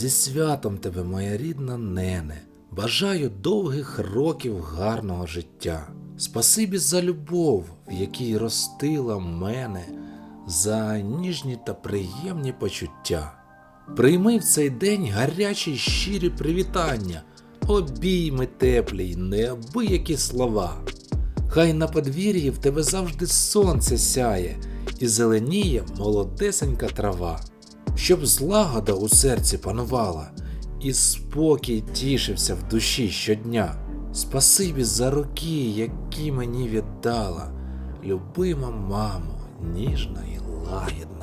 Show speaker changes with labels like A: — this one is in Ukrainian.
A: Зі святом тебе, моя рідна нене, бажаю довгих років гарного життя. Спасибі за любов, в якій ростила мене, за ніжні та приємні почуття. Прийми в цей день гарячі щирі привітання, обійми теплі й неабиякі слова. Хай на подвір'ї в тебе завжди сонце сяє і зеленіє молодесенька трава, щоб злагода у серці панувала, і спокій тішився в душі щодня. Спасибі за роки, які мені віддала, любима мамо, ніжна і лагідна.